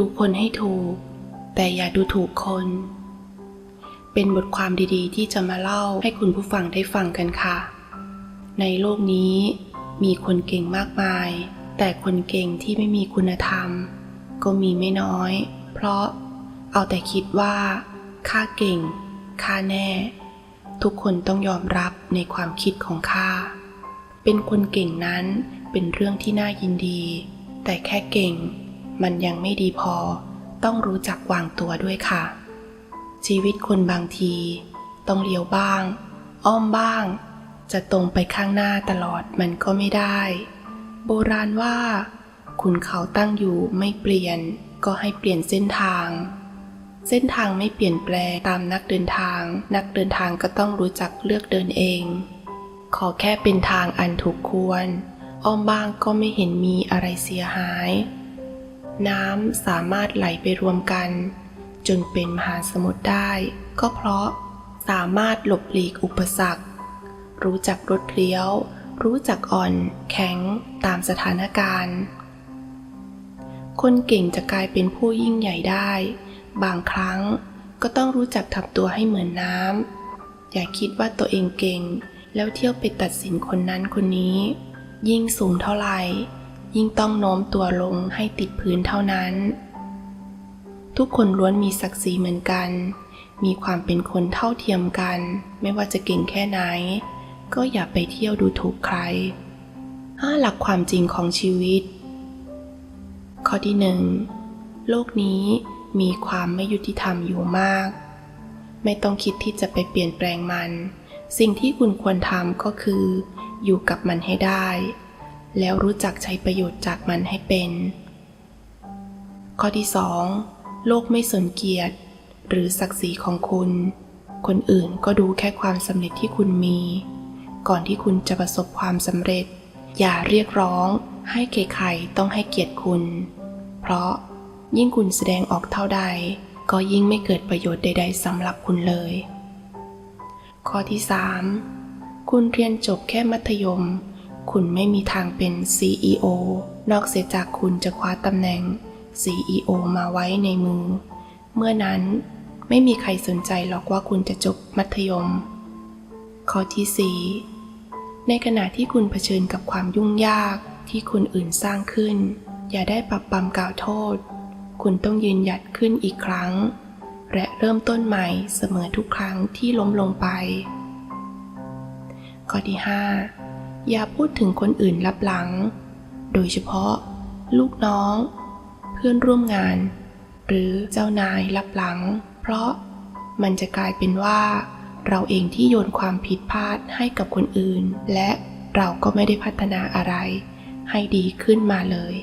ูคนให้ถูก แต่อย่าดูถูกคน เป็นบทความดีๆ ที่จะมาเล่าให้คุณผู้ฟังได้ฟังกันค่ะ ในโลกนี้มีคนเก่งมากมาย แต่คนเก่งที่ไม่มีคุณธรรม ก็มีไม่น้อย เพราะเอาแต่คิดว่าข้าเก่งข้าแน่ ทุกคนต้องยอมรับในความคิดของข้าเป็นคนเก่งนั้นเป็นเรื่องที่น่ายินดี แต่แค่เก่ง มันยังไม่ดีพอ ต้องรู้จักวางตัวด้วยค่ะ ชีวิตคนบางที ต้องเลี้ยวบ้าง อ้อมบ้าง จะตรงไปข้างหน้าตลอดมันก็ไม่ได้ โบราณว่า คุณเขาตั้งอยู่ไม่เปลี่ยน ก็ให้เปลี่ยนเส้นทาง เส้นทางไม่เปลี่ยนแปลตามนักเดินทาง นักเดินทางก็ต้องรู้จักเลือกเดินเอง ขอแค่เป็นทางอันถูกควร อ้อมบ้างก็ไม่เห็นมีอะไรเสียหาย น้ำสามารถไหลไปรวมกัน จนเป็นมหาสมุทรได้ ก็เพราะสามารถหลบหลีกอุปสรรค รู้จักรถเลี้ยว รู้จักอ่อน แข็งตามสถานการณ์ คนเก่งจะกลายเป็นผู้ยิ่งใหญ่ได้ บางครั้งก็ต้องรู้จักทำตัวให้เหมือนน้ำอย่าคิดว่าตัวเองเก่ง แล้วเที่ยวไปตัดสินคนนั้นคนนี้ ยิ่งสูงเท่าไหร่ ยิ่งต้องโน้มตัวลงให้ติดพื้นเท่านั้น ทุกคนล้วนมีศักดิ์ศรีเหมือนกัน มีความเป็นคนเท่าเทียมกัน ไม่ว่าจะเก่งแค่ไหน ก็อย่าไปเที่ยวดูถูกใครห้าหลักความจริงของชีวิต ข้อที่หนึ่งโลกนี้มีความไม่ยุติธรรมอยู่มาก ไม่ต้องคิดที่จะไปเปลี่ยนแปลงมัน สิ่งที่คุณควรทำก็คือ อยู่กับมันให้ได้ แล้วรู้จักใช้ประโยชน์จากมันให้เป็น ข้อที่สองโลกไม่สนเกียรติ หรือศักดิ์ศรีของคุณ คนอื่นก็ดูแค่ความสำเร็จที่คุณมี ก่อนที่คุณจะประสบความสำเร็จ อย่าเรียกร้อง ให้ใครๆต้องให้เกียรติคุณ เพราะยิ่งคุณแสดงออกเท่าใด ก็ยิ่งไม่เกิดประโยชน์ใด ๆสำหรับคุณเลย ข้อที่ 3 คุณเรียนจบแค่มัธยม คุณไม่มีทางเป็น CEO นอกเสียจากคุณจะคว้าตำแหน่ง CEO มาไว้ในมือ เมื่อนั้นไม่มีใครสนใจหรอกว่าคุณจะจบมัธยม ข้อที่4ในขณะที่คุณเผชิญกับความยุ่งยากที่คนอื่นสร้างขึ้น อย่าได้ปรับปรำกล่าวโทษ คุณต้องยืนหยัดขึ้นอีกครั้ง และเริ่มต้นใหม่เสมอทุกครั้งที่ล้มลงไป ข้อที่ 5 อย่าพูดถึงคนอื่นลับหลัง โดยเฉพาะ ลูกน้อง เพื่อนร่วมงาน หรือเจ้านายลับหลัง เพราะมันจะกลายเป็นว่า เราเองที่โยนความผิดพลาดให้กับคนอื่น และเราก็ไม่ได้พัฒนาอะไร ให้ดีขึ้นมาเลย